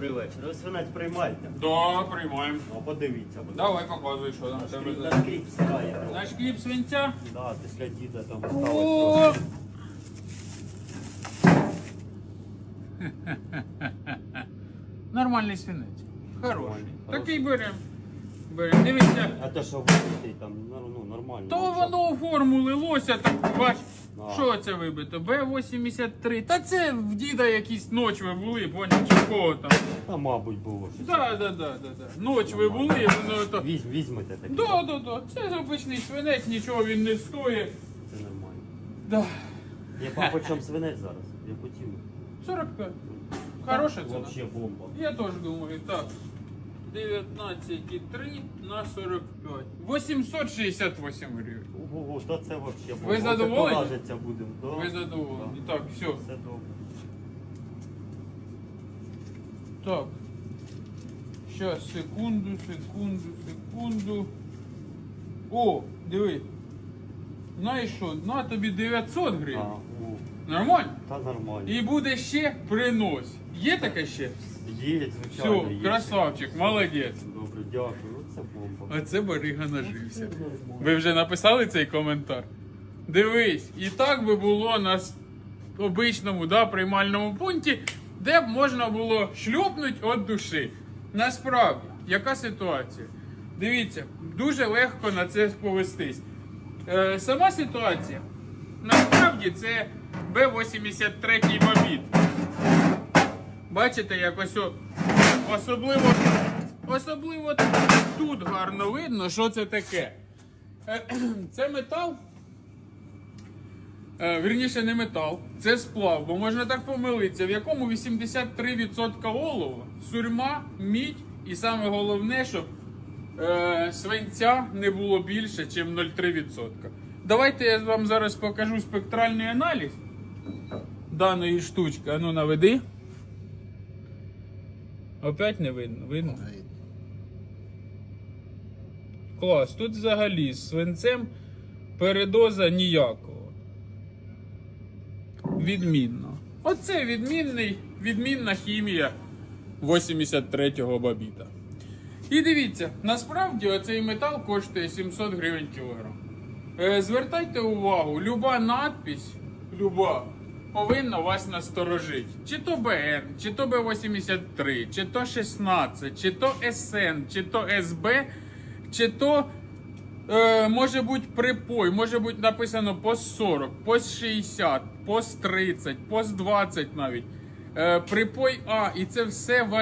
Добрий вечір. Ви свинець приймаєте? Да, приймаємо. Ну, подивіться, будь ласка. Давай показуй, що там в Наш тебе. за- Наш кріп сирає. Наш кліп свинця. Да, після діда там О! Нормальний свинець. Хороший. Нормальний, Такий беремо. Беремо. Дивіться. А те, що вибитий там, ну, ну, нормально. То Ну, воно форму лилося, так бач. Що це вибито? Б-83. Та це в діда якісь ночви були, поняв, чи в кого там. Та, мабуть, було щось. Да, да, да, да, да. Ночви були, воно то. Візь, візьмете таке. Да, да, да. Це обичний свинець, нічого він не стоїть. Це нормально. Да. Я по почем свинець зараз? Я хотів. 45. Хороша ціна. Вообще бомба. Я теж думаю, так. 19,3 на 45. 868 гривень. Ого, то це вообще. Ви Оце задоволені? полажиться будемо. Да. Ви задоволені. Так, все. Все добре. Так. Сейчас, секунду, секунду, секунду. О, диви. Знаєш що, на тобі 900 А, гривень. о, Нормально? та нормально. І буде ще принос. Є таке ще? Є, звичайно. Все, є. красавчик, молодець. Добре, дякую. Ну, Це бомба. А це барига нажився. Ви вже написали цей коментар? Дивись, і так би було на с- обичному да, приймальному пункті, де б можна було шльопнути від душі. Насправді, яка ситуація? Дивіться, дуже легко на це повестись. Е, сама ситуація. Насправді це Б-83 бобіт. Бачите, як ось особливо, особливо тут гарно видно, що це таке. Е, Це метал. Е, Вірніше, не метал, це сплав, бо можна так помилитися, в якому 83% олова, сурма, мідь, і саме головне, щоб е, свинця не було більше, ніж 0,3%. Давайте я вам зараз покажу спектральний аналіз даної штучки. Ану наведи. Опять не видно. Видно? Клас. Тут взагалі з свинцем передоза ніякого. Відмінно. Оце відмінний, відмінна хімія 83-го бабіта. І дивіться, насправді оцей метал коштує 700 гривень кілограм. Е, звертайте увагу, люба надпись, люба, повинна вас насторожити. Чи то БН, чи то Б83, чи то 16, чи то СН, чи то СБ, чи то Е, може бути припой, може бути написано пост 40, пост 60, пост 30, пост 20 навіть. Е, припой А, і це все важливо.